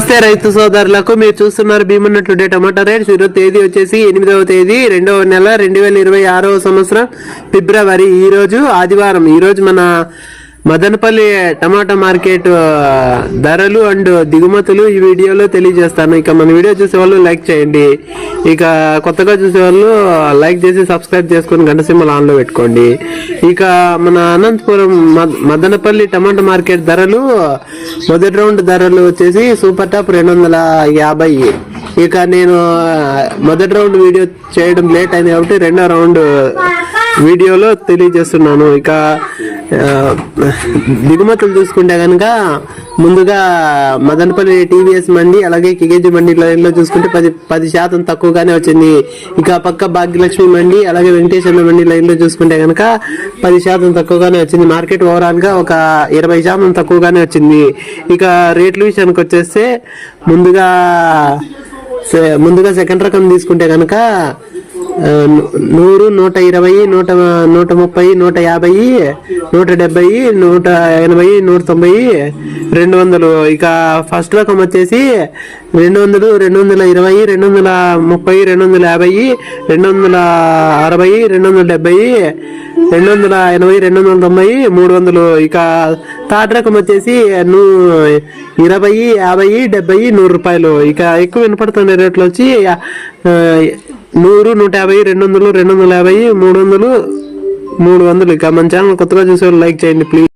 నమస్తే రైతు సోదరులకు. మీరు చూస్తున్నారు భీమన్న టుడే టమాటా రేట్స్ ఈరోజు తేదీ వచ్చేసి ఎనిమిదవ తేదీ రెండవ నెల రెండు వేల ఇరవై ఆరవ సంవత్సరం ఫిబ్రవరి ఈ రోజు ఆదివారం. ఈ రోజు మన మదనపల్లి టమాటా మార్కెట్ ధరలు అండ్ దిగుమతులు ఈ వీడియోలో తెలియజేస్తాను. ఇక మన వీడియో చూసే వాళ్ళు లైక్ చేయండి. ఇక కొత్తగా చూసే వాళ్ళు లైక్ చేసి సబ్స్క్రైబ్ చేసుకొని గంట ఆన్లో పెట్టుకోండి. ఇక మన అనంతపురం మద- మదనపల్లి టమాటా మార్కెట్ ధరలు మొదటి రౌండ్ ధరలు వచ్చేసి సూపర్ టాప్ రెండు వందల యాభై. ఇక నేను మొదటి రౌండ్ వీడియో చేయడం లేట్ అయింది కాబట్టి రెండో రౌండ్ వీడియోలో తెలియజేస్తున్నాను. ఇక దిగుమతులు చూసుకుంటే కనుక ముందుగా మదనపల్లి టీవీఎస్ మండి అలాగే కిగేజీ మండి లైన్లో చూసుకుంటే పది పది శాతం తక్కువగానే వచ్చింది. ఇక పక్క భాగ్యలక్ష్మి మండి అలాగే వెంకటేశ్వర మండి లైన్లో చూసుకుంటే కనుక పది శాతం తక్కువగానే వచ్చింది. మార్కెట్ ఓవరాల్గా ఒక ఇరవై శాతం తక్కువగానే వచ్చింది. ఇక రేట్ల విషయానికి వచ్చేస్తే ముందుగా ముందుగా సెకండ్ రకం తీసుకుంటే కనుక నూరు నూట ఇరవై నూట నూట ముప్పై నూట యాభై నూట డెబ్బై నూట ఎనభై నూట తొంభై రెండు వందలు. ఇక ఫస్ట్ రకం వచ్చేసి రెండు వందలు రెండు వందల ఇరవై రెండు వందల ముప్పై రెండు వందల యాభై రెండు వందల అరవై రెండు వందల డెబ్బై రెండు వందల ఎనభై రెండు వందల తొంభై మూడు వందలు. ఇక థర్డ్ రకం వచ్చేసి నూ ఇరవై యాభై డెబ్బై నూరు రూపాయలు. ఇక ఎక్కువ వినపడుతున్న రేట్లు వచ్చి నూరు నూట యాభై రెండు వందలు రెండు వందల యాభై మూడు వందలు మూడు వందలు. ఇక మన ఛానల్ కొత్తగా చూసే లైక్ చేయండి ప్లీజ్